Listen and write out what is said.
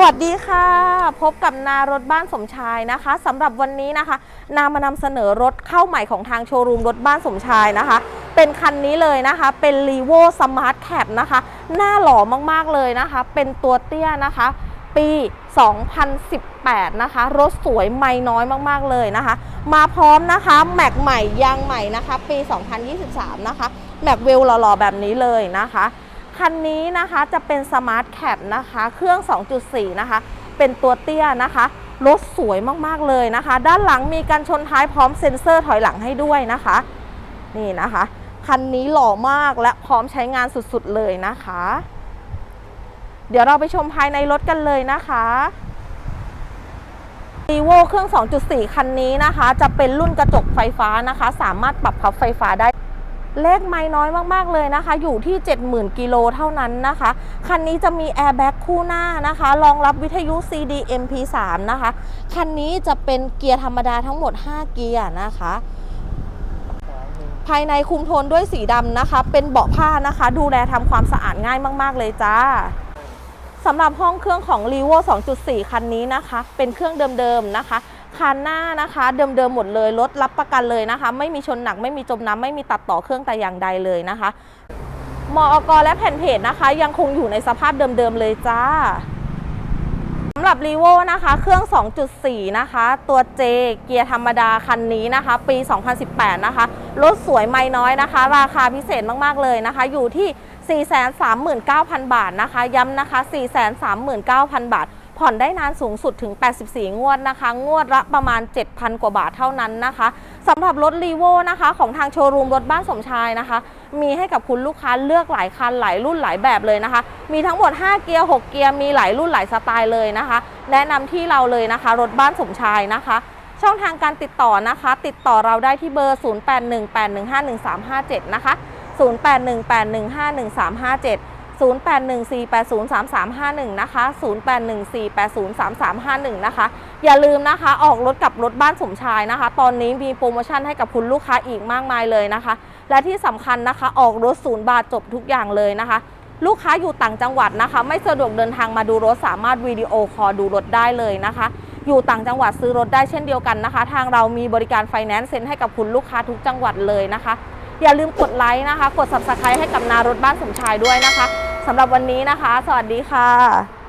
วัสดีค่ะ พบกับนารถบ้านสมชายนะคะสำหรับวันนี้นะคะ นามานำเสนอรถเข้าใหม่ของทางโชว์รูมรถบ้านสมชายนะคะ เป็นคันนี้เลยนะคะ เป็น r e v o Smart Cap นะคะ หน้าหล่อมากๆเลยนะคะ เป็นตัวเตี้ยนะคะ ปี 2018 นะคะ รถสวยไม่น้อยมากๆเลยนะคะ มาพร้อมนะคะแม็กใหม่ยางใหม่นะคะ ปี 2023 นะคะแม็กเวลหล่อๆแบบนี้เลยนะคะ คันนี้นะคะจะเป็นสมาร์ทแคปนะคะ เครื่อง 2.4 นะคะ เป็นตัวเตี้ยนะคะรถสวยมากๆเลยนะคะ ด้านหลังมีการชนท้ายพร้อมเซ็นเซอร์ถอยหลังให้ด้วยนะคะ นี่นะคะ คันนี้หล่อมากและพร้อมใช้งานสุดๆเลยนะคะ เดี๋ยวเราไปชมภายในรถกันเลยนะคะ r e v o เครื่อง 2.4 คันนี้นะคะ จะเป็นรุ่นกระจกไฟฟ้านะคะ สามารถปรับพับไฟฟ้าได้ เลขไม่น้อยมากๆเลยนะคะ อยู่ที่ 70,000 กิโลเท่านั้นนะคะ คันนี้จะมีแอร์แบ็กคู่หน้านะคะ รองรับวิทยุ CD MP3 นะคะ คันนี้จะเป็นเกียร์ธรรมดาทั้งหมด 5 เกียร์นะคะภายในคุมโทนด้วยสีดำนะคะ เป็นเบาะผ้านะคะ ดูแลทำความสะอาดง่ายมาก ๆ เลยจ้าสำหรับห้องเครื่องของ r e v o 2.4 คันนี้นะคะ เป็นเครื่องเดิม ๆ นะคะ คันหน้านะคะเดิมๆหมดเลยรถรับประกันเลยนะคะ ไม่มีชนหนักไม่มีจมน้ำไม่มีตัดต่อเครื่องแต่อย่างใดเลยนะคะมอกและแผ่นเพจนะคะ ยังคงอยู่ในสภาพเดิมๆเลยจ้าสำหรับ r e v o นะคะ เครื่อง 2.4 นะคะ ตัว J เกียร์ธรรมดาคันนี้นะคะ ปี 2018 นะคะ รถสวยไม่น้อยนะคะ ราคาพิเศษมากๆเลยนะคะ อยู่ที่ 439,000 บาทนะคะ ย้ำนะคะ 439,000 บาท ผ่อนได้นานสูงสุดถึง 84 งวดนะคะ งวดละประมาณ 7,000 กว่าบาทเท่านั้นนะคะสำหรับรถรีโวนะคะ ของทางโชว์รูมรถบ้านสมชายนะคะ มีให้กับคุณลูกค้าเลือกหลายคันหลายรุ่นหลายแบบเลยนะคะ มีทั้งหมด 5 เกียร์ 6 เกียร์มีหลายรุ่นหลายสไตล์เลยนะคะ แนะนำที่เราเลยนะคะ รถบ้านสมชายนะคะช่องทางการติดต่อนะคะ ติดต่อเราได้ที่เบอร์ 0818151357 นะคะ 0818151357 0814803351 นะคะ 0814803351 นะคะ อย่าลืมนะคะ ออกรถกับรถบ้านสมชายนะคะ ตอนนี้มีโปรโมชั่นให้กับคุณลูกค้าอีกมากมายเลยนะคะ และที่สำคัญนะคะ ออกรถศูนย์บาทจบทุกอย่างเลยนะคะ ลูกค้าอยู่ต่างจังหวัดนะคะ ไม่สะดวกเดินทางมาดูรถสามารถวิดีโอคอลดูรถได้เลยนะคะ อยู่ต่างจังหวัดซื้อรถได้เช่นเดียวกันนะคะ ทางเรามีบริการไฟแนนซ์เซ็นให้กับคุณลูกค้าทุกจังหวัดเลยนะคะ อย่าลืมกดไลค์นะคะ กด subscribe ให้กับนารถบ้านสมชายด้วยนะคะสำหรับวันนี้นะคะ สวัสดีค่ะ